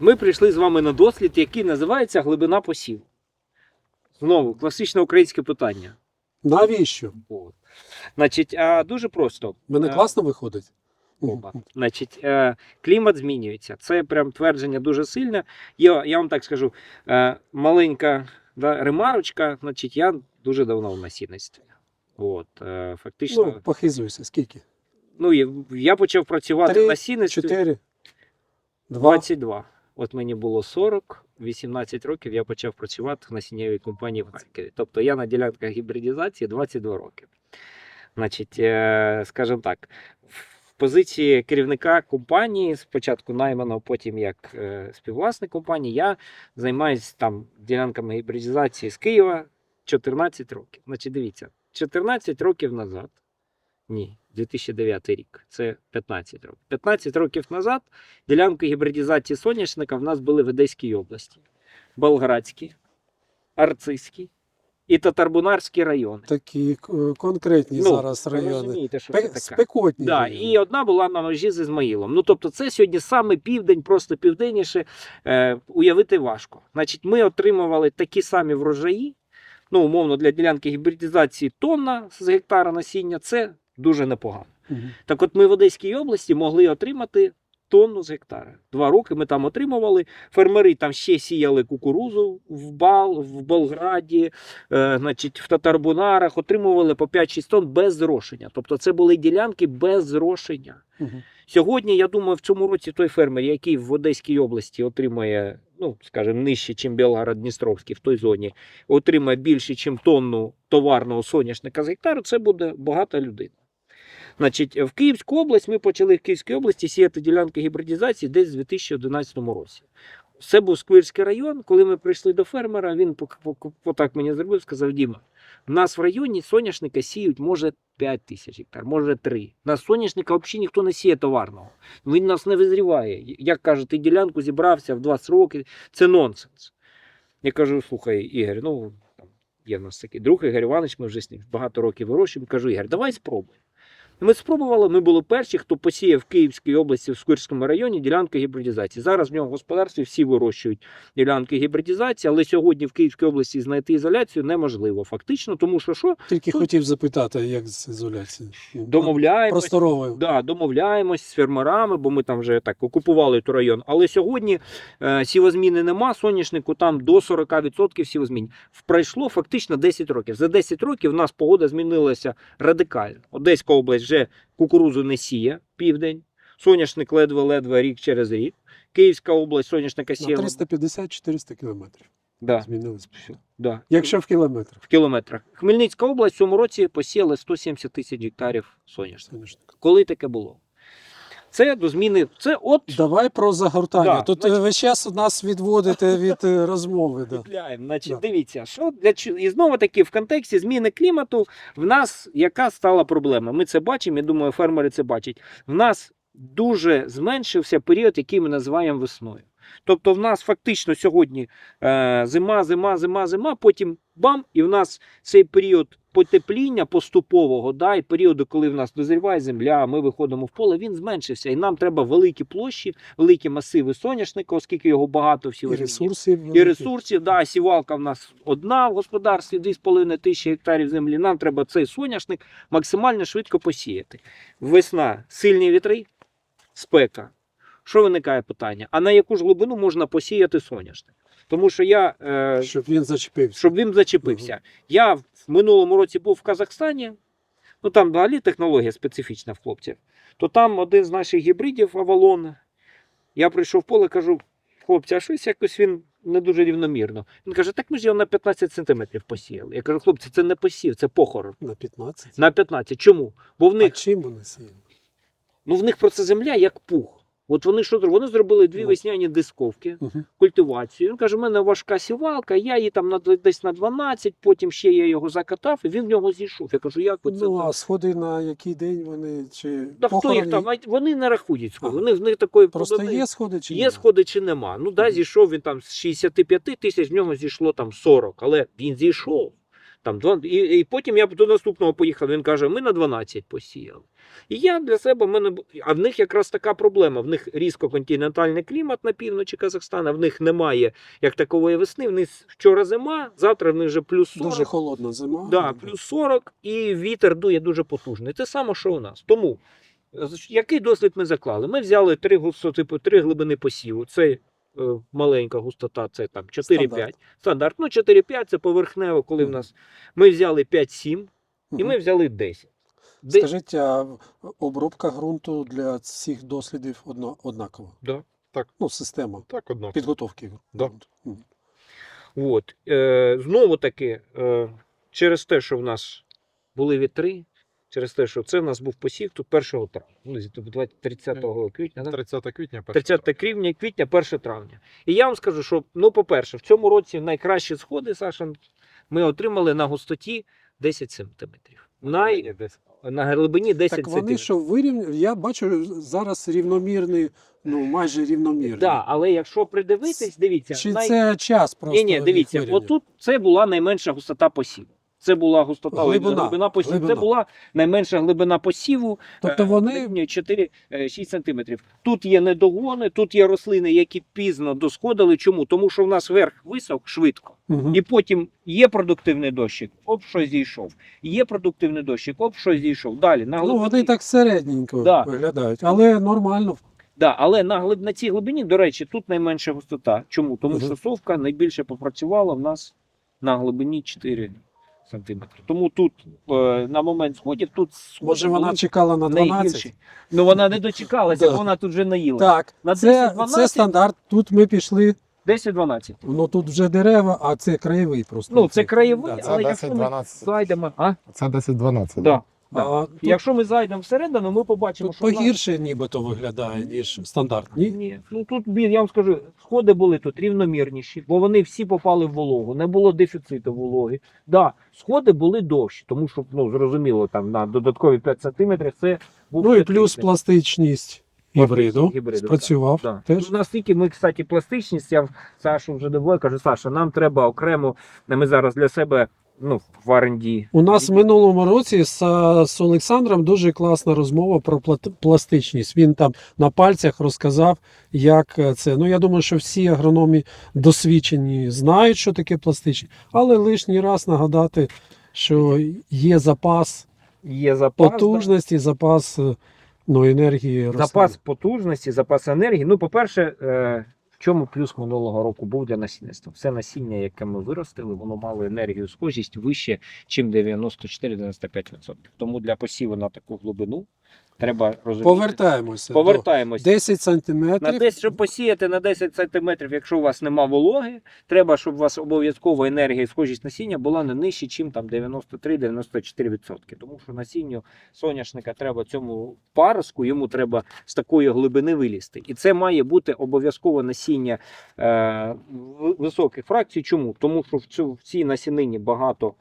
Ми прийшли з вами на дослід, який називається глибина посів. Знову класичне українське питання. Навіщо? От. Значить, а, дуже просто. Мене Е, класно виходить. Опа. Значить, е, клімат змінюється. Це прям твердження дуже сильне. Я, я вам так скажу, е, маленька да, ремарочка, значить, я дуже давно в насінництві. От, е, фактично, Ну, похизуйся. Скільки? ну, я, я почав працювати Три, в насінництві Чотири? Два? 22. От мені було 40, 18 років я почав працювати в насіннєвій компанії в Харкові. Тобто я на ділянках гібридізації 22 роки. Значить, е, скажімо так, в позиції керівника компанії, спочатку найманого, потім як е, співвласник компанії, я займаюся там ділянками гібридізації з Києва 14 років. Значить, дивіться, 14 років назад. Ні, 2009 рік. Це 15 років. 15 років назад ділянки гібридізації соняшника в нас були в Одеській області, Болградській, Арцизькій і Татарбунарський райони. Такі е, конкретні Ну, зараз райони. розумієте, що Пе- це. Спекотні. Да, райони. і одна була на межі з Ізмаїлом. Ну тобто, це сьогодні саме південь, просто південніше. Е, уявити важко. Значить, ми отримували такі самі врожаї. Ну, умовно, для ділянки гібридизації тонна з гектара насіння це дуже непогано. Мгм. Так от ми в Одеській області могли отримати тонну з гектара. Два роки ми там отримували. Фермери там ще сіяли кукурузу в Бал, в Болграді, е, значить, в Татарбунарах, отримували по 5-6 тонн без зрошення. Тобто це були ділянки без зрошення. Мгм. Сьогодні, я думаю, в цьому році той фермер, який в Одеській області отримує, ну, скажімо, нижче, ніж Білгород-Дністровський в той зоні, отримає більше, ніж тонну товарного соняшника з гектару, це буде багата людина. Значить, в Київську область ми почали в Київській області сіяти ділянки гібридизації десь у 2011 році. Це був Сквирський район. Коли ми прийшли до фермера, він отак мені зробив, сказав: Діма, в нас в районі соняшника сіють, може, 5 тисяч гектар, може 3. На соняшника взагалі ніхто не сіє товарного. Він нас не визріває. Як кажуть, ти ділянку зібрався в 20 років, це нонсенс. Я кажу: слухай, Ігор, ну там є в нас такий друг Ігор Іванович, ми вже з ним багато років вирощуємо. Кажу, Ігор, давай спробуй. Ми спробували, ми були перші, хто посіяв в Київській області в Сквирському районі ділянки гібридизації. Зараз в нього в господарстві всі вирощують ділянки гібридизації, але сьогодні в Київській області знайти ізоляцію неможливо фактично, тому що що Тільки Тут- хотів запитати, як з ізоляцією. Ну, домовляємось. Просторовою. Да, домовляємось з фермерами, бо ми там вже так окупували той район. Але сьогодні е, сівозміни нема, соняшнику там до 40% сівозмін. Пройшло фактично 10 років. За 10 років в нас погода змінилася радикально. Одеська область вже кукурузу не сіє південь, соняшник ледве-ледве рік через рік. Київська область соняшника сіяла. 350-400 кілометрів. Да, Змінились. да. Якщо в кілометрах. в кілометрах. Хмельницька область в цьому році посіяла 170 тисяч гектарів соняшника. Коли таке було? Це до зміни. Це от Давай про загортання. Да, Тут значить- ви час нас відводите від е, розмови. Да. Значить, Да. дивіться, що для і знову таки в контексті зміни клімату в нас яка стала проблема? Ми це бачимо. Я думаю, фермери це бачать. В нас дуже зменшився період, який ми називаємо весною. Тобто, в нас фактично сьогодні е, зима, зима, зима, зима, потім бам, і в нас цей період потепління поступового, да, і періоду, коли в нас дозріває земля, ми виходимо в поле, він зменшився. І нам треба великі площі, великі масиви соняшника, оскільки його багато всі І ресурсів. і ресурсів. Да, сівалка в нас одна в господарстві, 2,5 тисячі гектарів землі. Нам треба цей соняшник максимально швидко посіяти. Весна, сильні вітри, спека. Що виникає питання? А на яку ж глибину можна посіяти соняшник? Тому що я, е, Щоб він зачепився. щоб він зачепився. Я в минулому році був в Казахстані. Ну там взагалі технологія специфічна в хлопців. То там один з наших гібридів Авалон. Я прийшов в поле, кажу, хлопці, а щось якось він не дуже рівномірно. Він каже, так ми ж його на 15 сантиметрів посіяли. Я кажу, хлопці, це не посів, це похорон. На 15. На 15. Чому? Бо в А чим вони сіяли? ну, в них просто земля як пух. От вони що зробили? Вони зробили дві весняні дисковки, Угу. культивацію. Він каже, у мене важка сівалка, я її там на, десь на 12, потім ще я його закатав, і він в нього зійшов. Я кажу, як ви це? Ну, а сходи на який день вони чи Та хто їх там? Вони не рахують сходи. Вони в них такої Просто проблеми- є сходи чи Є нема? сходи чи нема. Ну да, Мгм. зійшов він там з 65 тисяч, в нього зійшло там 40, але він зійшов. Там, і, і потім я до наступного поїхав. Він каже: ми на 12 посіяли. І я для себе мене а в них якраз така проблема. В них різко континентальний клімат на півночі Казахстана. В них немає як такової весни. В них вчора зима, завтра в них вже плюс 40. Дуже холодна зима. Да, плюс 40 і вітер дує дуже потужний. Те саме, що у нас. Тому е, який дослід ми заклали? Ми взяли три типу, три глибини посіву. Це маленька густота, це там 4-5. Стандарт. Стандарт. Ну, 4-5 це поверхнево, коли в нас. Ми взяли 5-7 і ми взяли 10. Скажіть, а обробка ґрунту для всіх дослідів одно, однакова? Да, так. Ну, система Так, підготовки Да. Мгм. От. Е, знову таки, е, через те, що в нас були вітри, через те, що це в нас був посів тут 1 травня, ну, тут 20 30 квітня. Да? 30 квітня, 1 30 квітня, квітня, 1 травня. І я вам скажу, що, ну, по-перше, в цьому році найкращі сходи, Саша, ми отримали на густоті 10 сантиметрів. Най... На глибині 10 Так вони що вирівняли, я бачу зараз рівномірний, ну майже рівномірний. Да, але якщо придивитись, дивіться, Чи най- це час просто? Ні, ні, дивіться, отут це була найменша густота посіву. Це була густота Глибина, глибина посіву. глибина. Це була найменша глибина посіву. Тобто Е, вони 4-6 сантиметрів. Тут є недогони, тут є рослини, які пізно досходили. Чому? Тому що в нас верх висох швидко. Мгм. І потім є продуктивний дощик, оп, що зійшов. Є продуктивний дощик, оп, що зійшов. Далі на ну, вони так середненько Да. виглядають, але нормально. Да, але на, глиб... на цій глибині, до речі, тут найменша густота. Чому? Тому Мгм. що совка найбільше попрацювала в нас на глибині 4 сантиметри. Тому тут е, на момент сходів тут сходи Може вона були чекала на 12? найгірші. Ну вона не дочекалася, Да. бо вона тут вже наїла. Так, На це, 10-12? це стандарт. Тут ми пішли, 10-12. ну тут вже дерева, а це краєвий просто. Ну, це краєвий, Да, Це але якщо ми 10-12. зайдемо. А? Це 10-12. Да. Да. А тут, Якщо ми зайдемо всередину, ми побачимо, тут що в нас- погірше нібито виглядає, ніж стандарт. Ні? Ну тут я вам скажу, сходи були тут рівномірніші, бо вони всі попали в вологу, не було дефіциту вологи. Да, сходи були довші, тому що ну зрозуміло, там на додаткові 5 сантиметрів це був Ну і плюс пластичність гібриду. гібриду, Спрацював Да. теж. Ну, Наскільки ми, кстати, пластичність, я Сашу вже дивую, кажу, Саша, нам треба окремо, ми зараз для себе ну, в R&D. У нас в минулому році з, з Олександром дуже класна розмова про пластичність. Він там на пальцях розказав, як е, це. Ну я думаю, що всі агрономі досвідчені знають, що таке пластичність, але лишній раз нагадати, що є запас Є запас, да. потужності, запас е, ну, енергії. рослин. запас потужності, запас енергії. Ну, по-перше, е, чому плюс минулого року був для насінництва? Все насіння, яке ми виростили, воно мало енергію схожість вище, ніж 94-95%. Тому для посіву на таку глибину треба розуміти. Повертаємося. Повертаємось. до 10 На сантиметрів. 10, щоб посіяти на 10 сантиметрів, якщо у вас нема вологи, треба, щоб у вас обов'язково енергія і схожість насіння була не нижче, ніж там 93-94%. Тому що насінню соняшника треба цьому паруску, йому треба з такої глибини вилізти. І це має бути обов'язково насіння е, високих фракцій. Чому? Тому що в, цій насінині багато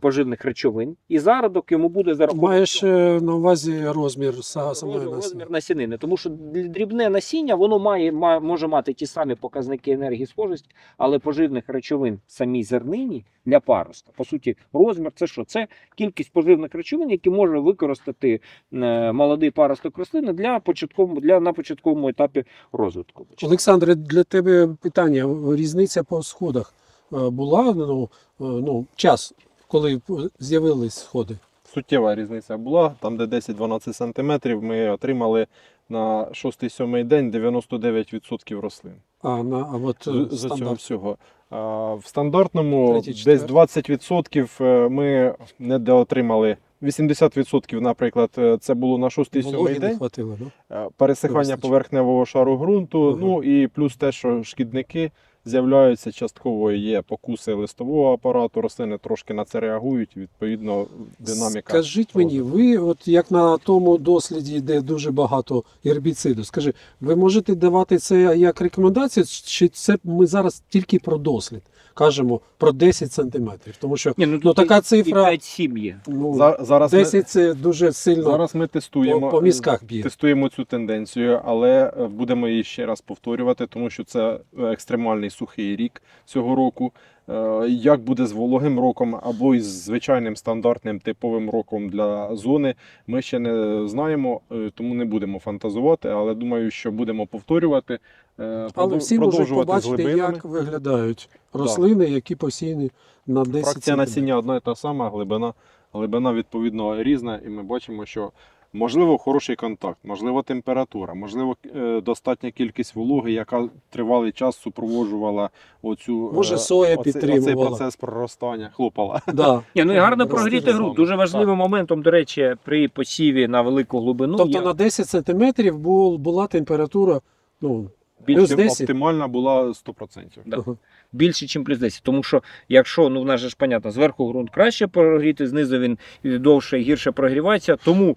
поживних речовин, і зародок йому буде за Маєш е, на увазі розмір са- самої Розмір- насіння. насінини, тому що дрібне насіння воно має, ма- може мати ті самі показники енергії схожості, але поживних речовин в самій зернині для паростка. По суті, розмір це що? Це кількість поживних речовин, які може використати е, молодий паросток рослини для початковому для на початковому етапі розвитку. Олександре, для тебе питання. Різниця по сходах е, була ну, е, ну, час, коли з'явились сходи. Суттєва різниця була. Там, де 10-12 см, ми отримали на 6-7 день 99% рослин. А на а от з, е, з цього всього. А, в стандартному Третій, десь 20% е, ми недоотримали. 80%, наприклад, е, це було на 6-7 Вологи не день. хватило, да? Е, пересихання поверхневого шару ґрунту. Ага. Ну і плюс те, що шкідники з'являються частково є покуси листового апарату, рослини трошки на це реагують. Відповідно, динаміка. Скажіть мені, ви, от як на тому досліді, де дуже багато гербіциду, скажи, ви можете давати це як рекомендацію, чи це ми зараз тільки про дослід? Кажемо про 10 сантиметрів, тому що Ні, ну, тут така цифра, 5-7 ну, За- зараз, ми, це дуже сильно зараз ми тестуємо, по, по мізках б'є. тестуємо цю тенденцію, але е, будемо її ще раз повторювати, тому що це е, екстремальний сухий рік цього року. Е, Як буде з вологим роком або із звичайним стандартним типовим роком для зони, ми ще не знаємо, е, тому не будемо фантазувати, але думаю, що будемо повторювати. е, Але всі можуть побачити, як виглядають рослини, які посіяні на 10 Фракція насіння одна і та сама, глибина, глибина відповідно різна, і ми бачимо, що можливо хороший контакт, можливо температура, можливо е, достатня кількість вологи, яка тривалий час супроводжувала оцю Може, е, соя оцей- підтримувала. оцей процес проростання, хлопала. Да. Ні, ну і гарно прогріти саме. ґрунт. Дуже важливим моментом, до речі, при посіві на велику глибину тобто є на 10 сантиметрів бул, була температура ну, більш- плюс 10. Оптимальна була 100%. Да. ага. більше, ніж плюс 10. Тому що якщо, ну в нас же ж понятно, зверху ґрунт краще прогріти, знизу він довше і гірше прогрівається. Тому,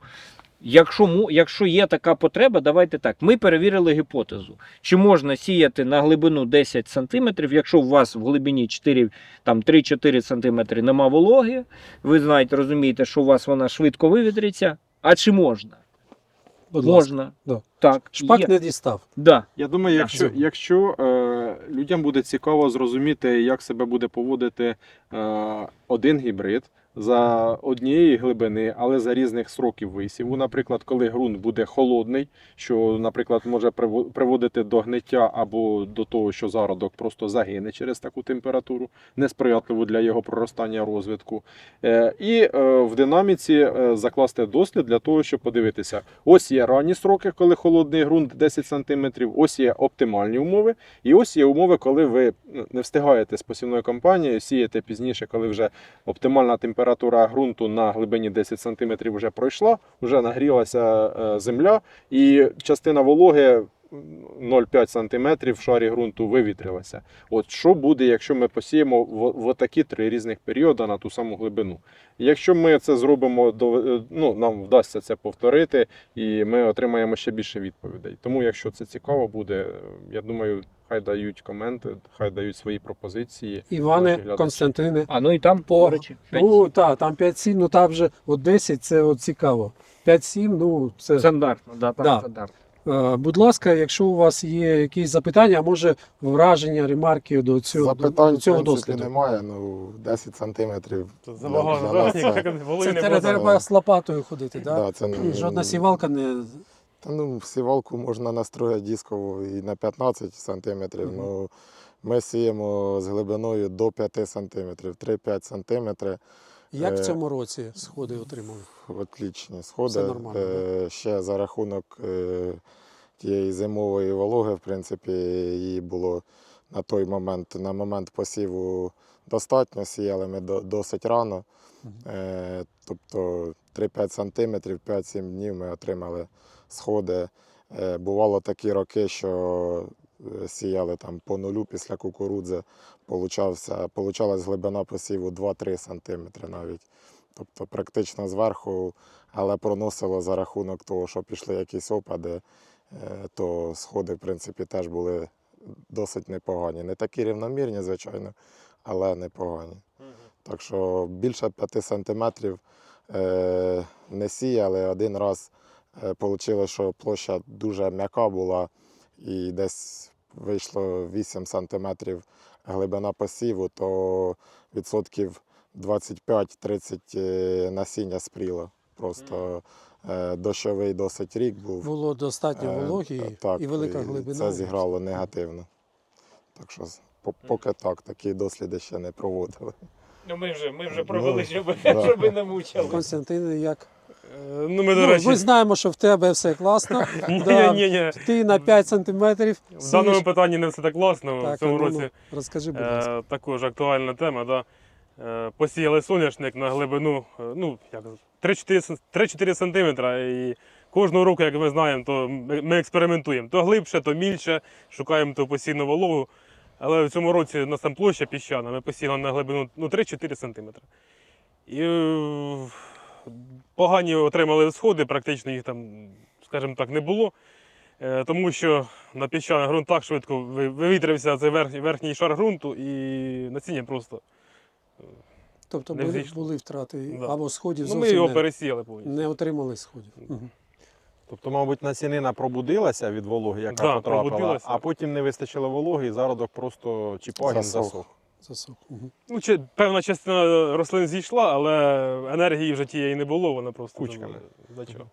якщо, якщо є така потреба, давайте так. Ми перевірили гіпотезу. Чи можна сіяти на глибину 10 см, якщо у вас в глибині 4, там 3-4 см нема вологи, ви знаєте, розумієте, що у вас вона швидко вивітриться. А чи можна? Будь ласка. можна. Да. Так. Шпак є. не дістав. Да. Я думаю, якщо, якщо е, людям буде цікаво зрозуміти, як себе буде поводити е, один гібрид за однієї глибини, але за різних сроків висіву. Наприклад, коли ґрунт буде холодний, що, наприклад, може приводити до гниття або до того, що зародок просто загине через таку температуру, несприятливу для його проростання розвитку. Е, і е, в динаміці е, закласти дослід для того, щоб подивитися, ось є ранні сроки, коли холодний ґрунт 10 см, ось є оптимальні умови, і ось є умови, коли ви не встигаєте з посівною кампанією, сієте пізніше, коли вже оптимальна температура ґрунту на глибині 10 см вже пройшла, вже нагрілася е, земля, і частина вологи 0,5 см в шарі ґрунту вивітрилася. От що буде, якщо ми посіємо в, в такі три різних періоди на ту саму глибину? Якщо ми це зробимо, до- ну, нам вдасться це повторити, і ми отримаємо ще більше відповідей. Тому, якщо це цікаво буде, я думаю, хай дають коменти, хай дають свої пропозиції. Іване. Константине. А ну і там, По- до п'ять. Ну, так, там 5-7, ну там вже от 10 це от цікаво. 5-7, ну це. стандартно, да, там Да. стандартно. Е, Будь ласка, якщо у вас є якісь запитання, а може враження, ремарки до цього, Запитань, до цього в принципі, досліду. немає. Ну, 10 сантиметрів. Так? це- Як Це треба, треба з лопатою ходити, так? Да, це, не- Жодна сівалка не. Та, ну, сівалку можна настроїти дискову і на 15 сантиметрів. Мгм. Ну, ми сіємо з глибиною до 5 сантиметрів, 3-5 сантиметри. Як в Е, цьому році сходи отримали? Отлічні сходи. Все нормально, Е, ще за рахунок е, тієї зимової вологи, в принципі, її було на той момент, на момент посіву достатньо. Сіяли ми до- досить рано. Е, тобто 3-5 сантиметрів, 5-7 днів ми отримали сходи. Е, бувало такі роки, що сіяли там по нулю після кукурудзи, получався, получалась глибина посіву 2-3 сантиметри навіть. Тобто практично зверху, але проносило за рахунок того, що пішли якісь опади, е, то сходи, в принципі, теж були досить непогані. Не такі рівномірні, звичайно, але непогані. Так що більше 5 сантиметрів е, не сіяли. Один раз вийшло, що площа дуже м'яка була, і десь вийшло 8 сантиметрів глибина посіву, то відсотків 25-30 е, насіння спріло. Просто е, дощовий досить рік був. Було достатньо Е, вологі так, і велика глибина. Це зіграло негативно. Так що поки так, такі досліди ще не проводили. Ну ми вже, ми вже Ну, провели, щоб, да. щоб не мучили. Константин, як? Е, Ну, ми, до Ну, речі, ми знаємо, що в тебе все класно. Да. ні, ні. Ти на 5 сантиметрів. В даному питанні не все так класно. Так, в цьому ну, ну, році розкажи, будь ласка. е, також актуальна тема. Да? Е, посіяли соняшник на глибину е, ну, 3-4 сан- 3-4 сантиметра. І кожного року, як ми знаємо, то ми експериментуємо. То глибше, то мільше, шукаємо ту постійну вологу. Але в цьому році у нас там площа піщана, ми посіяли на глибину ну, 3-4 сантиметри. І погані отримали сходи, практично їх там, скажімо так, не було. Е, Тому що на піщаних ґрунтах швидко вивітрився цей верхній, верхній шар ґрунту і насіння просто. Тобто не були, були втрати Да. або сходів Ну, ми його не, пересіяли повністю. не отримали сходів. Тобто, мабуть, насінина пробудилася від вологи, яка Да, потрапила, пробудилася. а потім не вистачило вологи, і зародок просто чи пагін Засох. засох. Засох. Мгм. Ну, чи, певна частина рослин зійшла, але енергії вже тієї не було, вона просто Кучками. зачахла.